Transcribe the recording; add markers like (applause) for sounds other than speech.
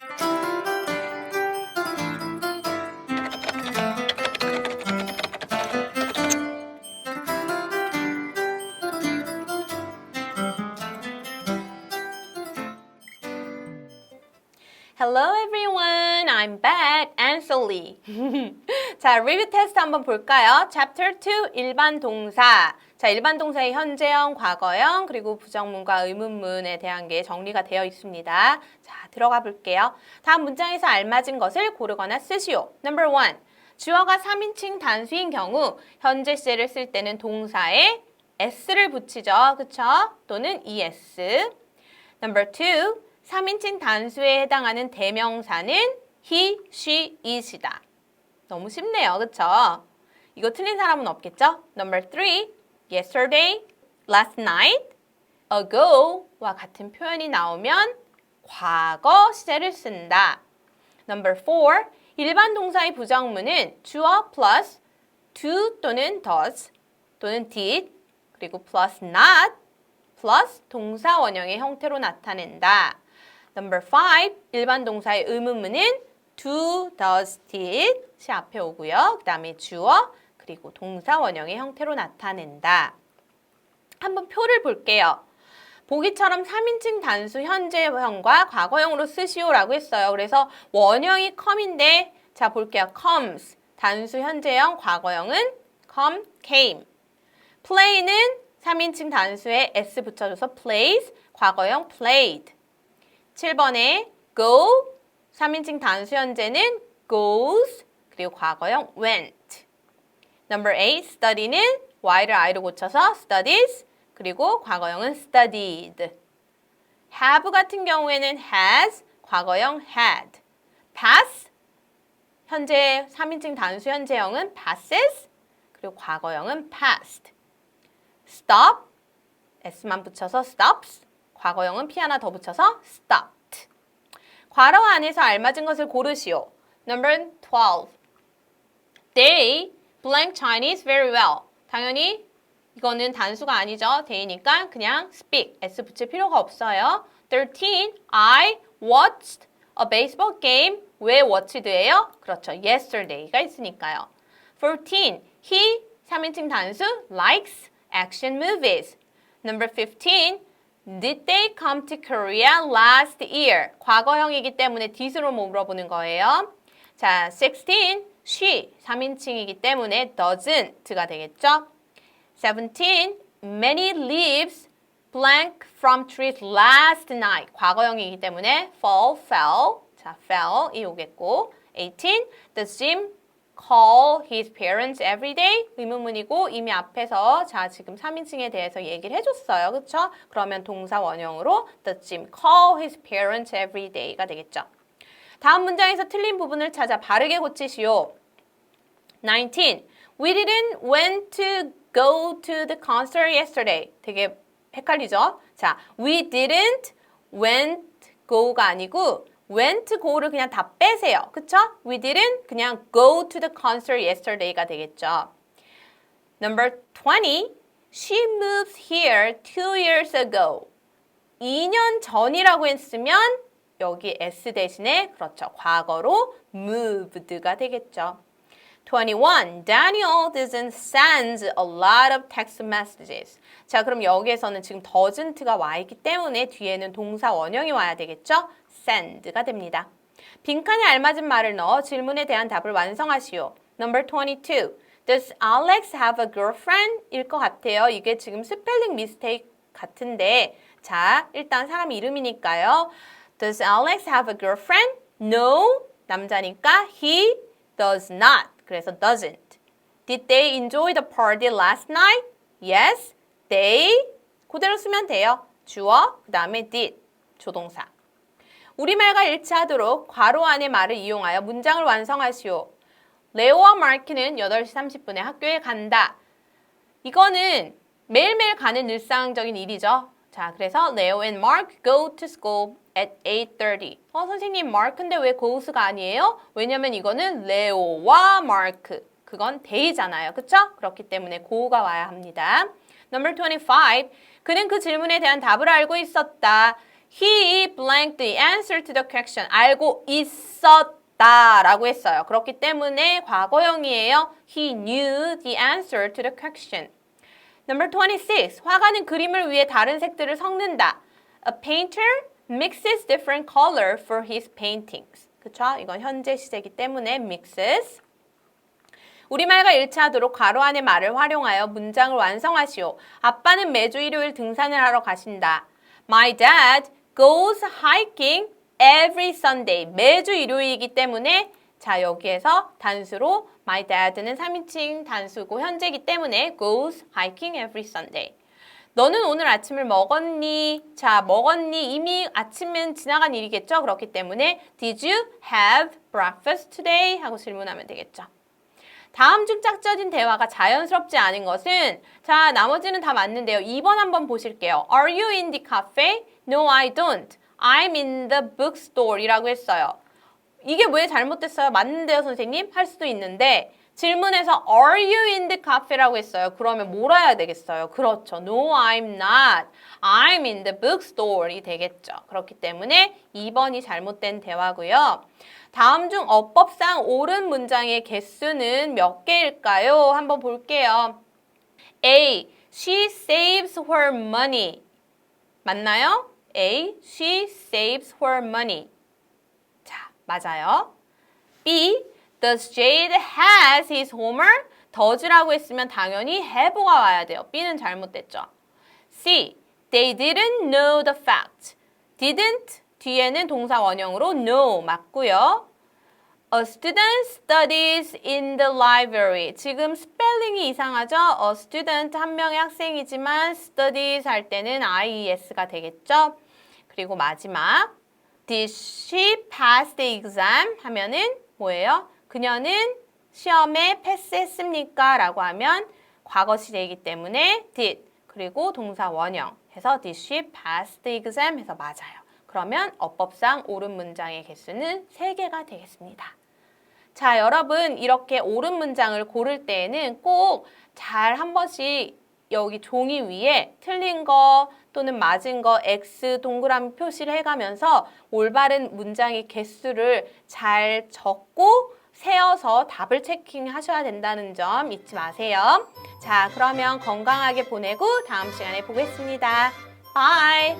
Hello everyone, I'm back, Ansley. (laughs) 자, 리뷰 테스트 한번 볼까요? Chapter 2, 일반 동사. 자, 일반 동사의 현재형, 과거형, 그리고 부정문과 의문문에 대한 게 정리가 되어 있습니다. 자, 들어가 볼게요. 다음 문장에서 알맞은 것을 고르거나 쓰시오. Number one, 주어가 3인칭 단수인 경우 현재 시제를 쓸 때는 동사에 s를 붙이죠. 그쵸? 또는 es. Number two, 3인칭 단수에 해당하는 대명사는 he, she, it이다. 너무 쉽네요. 그쵸? 이거 틀린 사람은 없겠죠? Number three, yesterday, last night, ago와 같은 표현이 나오면 과거 시제를 쓴다. Number four, 일반 동사의 부정문은 주어 plus do 또는 does 또는 did 그리고 plus not plus 동사 원형의 형태로 나타낸다. Number five, 일반 동사의 의문문은 do, does, did 시 앞에 오고요. 그 다음에 주어 그리고 동사 원형의 형태로 나타낸다. 한번 표를 볼게요. 보기처럼 3인칭 단수 현재형과 과거형으로 쓰시오라고 했어요. 그래서 원형이 come인데 자 볼게요. comes 단수 현재형 과거형은 come, came. play는 3인칭 단수에 s 붙여줘서 plays 과거형 played. 7번에 go 3인칭 단수 현재는 goes 그리고 과거형 went. Number 8 study는 y를 i로 고쳐서 studies 그리고 과거형은 studied. have 같은 경우에는 has 과거형 had. pass 현재 3인칭 단수 현재형은 passes 그리고 과거형은 passed. stop s만 붙여서 stops 과거형은 p 하나 더 붙여서 stopped. 괄호 안에서 알맞은 것을 고르시오. Number 12. They blank Chinese very well. 당연히 이거는 단수가 아니죠. they니까 그냥 speak. s 붙일 필요가 없어요. 13. I watched a baseball game. 왜 watched예요? 그렇죠. yesterday가 있으니까요. 14. He 3인칭 단수 likes action movies. Number 15. Did they come to Korea last year? 과거형이기 때문에 did로 물어보는 거예요. 자, 16. She 3인칭이기 때문에 doesn't가 되겠죠. 17. Many leaves blank from trees last night. 과거형이기 때문에 fall, fell. 자, fell이 오겠고. 18. Does Jim call his parents every day? 의문문이고 이미 앞에서 자 지금 3인칭에 대해서 얘기를 해줬어요. 그쵸? 그러면 동사 원형으로 Does Jim call his parents every day가 되겠죠. 다음 문장에서 틀린 부분을 찾아 바르게 고치시오. 19. We didn't went to go to the concert yesterday. 되게 헷갈리죠? 자, we didn't went go가 아니고 went go를 그냥 다 빼세요. 그쵸? We didn't 그냥 go to the concert yesterday가 되겠죠. Number 20. She moved here two years ago. 2년 전이라고 했으면 여기 s 대신에 그렇죠. 과거로 moved가 되겠죠. 21. Daniel doesn't send a lot of text messages. 자, 그럼 여기에서는 지금 doesn't가 와 있기 때문에 뒤에는 동사 원형이 와야 되겠죠? Send가 됩니다. 빈칸에 알맞은 말을 넣어 질문에 대한 답을 완성하시오. Number 22. Does Alex have a girlfriend? 일 것 같아요. 이게 지금 스펠링 미스테이크 같은데 자, 일단 사람 이름이니까요. Does Alex have a girlfriend? No. 남자니까 he does not. 그래서 doesn't. Did they enjoy the party last night? Yes, they. 그대로 쓰면 돼요. 주어, 그 다음에 did. 조동사. 우리말과 일치하도록 괄호 안의 말을 이용하여 문장을 완성하시오. 레오와 마크는 8시 30분에 학교에 간다. 이거는 매일매일 가는 일상적인 일이죠. 자, 그래서 Leo and Mark go to school at 8.30. 어, 선생님, 마크인데 왜 goes가 아니에요? 왜냐면 이거는 레오와 마크. 그건 day잖아요. 그쵸? 그렇기 때문에 go가 와야 합니다. Number 25. 그는 그 질문에 대한 답을 알고 있었다. He blanked the answer to the question. 알고 있었다 라고 했어요. 그렇기 때문에 과거형이에요. He knew the answer to the question. Number 26. 화가는 그림을 위해 다른 색들을 섞는다. A painter mixes different color for his paintings. 그쵸? 이건 현재 시제이기 때문에 mixes. 우리말과 일치하도록 괄호 안의 말을 활용하여 문장을 완성하시오. 아빠는 매주 일요일 등산을 하러 가신다. My dad goes hiking every Sunday. 매주 일요일이기 때문에 자 여기에서 단수로 my dad는 3인칭 단수고 현재이기 때문에 goes hiking every Sunday. 너는 오늘 아침을 먹었니? 자, 먹었니? 이미 아침은 지나간 일이겠죠? 그렇기 때문에 Did you have breakfast today? 하고 질문하면 되겠죠. 다음 중 짝져진 대화가 자연스럽지 않은 것은 자 나머지는 다 맞는데요. 2번 한번 보실게요. Are you in the cafe? No, I don't. I'm in the bookstore 이라고 했어요. 이게 왜 잘못됐어요? 맞는데요, 선생님? 할 수도 있는데 질문에서 Are you in the cafe라고 했어요. 그러면 해야 되겠어요? 그렇죠. No, I'm not. I'm in the bookstore이 되겠죠. 그렇기 때문에 2번이 잘못된 대화고요. 다음 중 어법상 옳은 문장의 개수는 몇 개일까요? 한번 볼게요. A. She saves her money. 맞나요? A. She saves her money. 자, 맞아요. B. Does Jade has his homework? does라고 했으면 당연히 have가 와야 돼요. B는 잘못됐죠. C. They didn't know the fact. didn't 뒤에는 동사 원형으로 know 맞고요. A student studies in the library. 지금 스펠링이 이상하죠? A student 한 명의 학생이지만 studies 할 때는 IES가 되겠죠? 그리고 마지막 Did she pass the exam? 하면은 뭐예요? 그녀는 시험에 패스했습니까? 라고 하면 과거 시제이기 때문에 did 그리고 동사 원형 해서 did she pass the exam? 해서 맞아요. 그러면 어법상 옳은 문장의 개수는 3개가 되겠습니다. 자, 여러분 이렇게 옳은 문장을 고를 때에는 꼭 잘 한 번씩 여기 종이 위에 틀린 거 또는 맞은 거 X 동그라미 표시를 해가면서 올바른 문장의 개수를 잘 적고 세어서 답을 체킹하셔야 된다는 점 잊지 마세요. 자, 그러면 건강하게 보내고 다음 시간에 보겠습니다. 바이!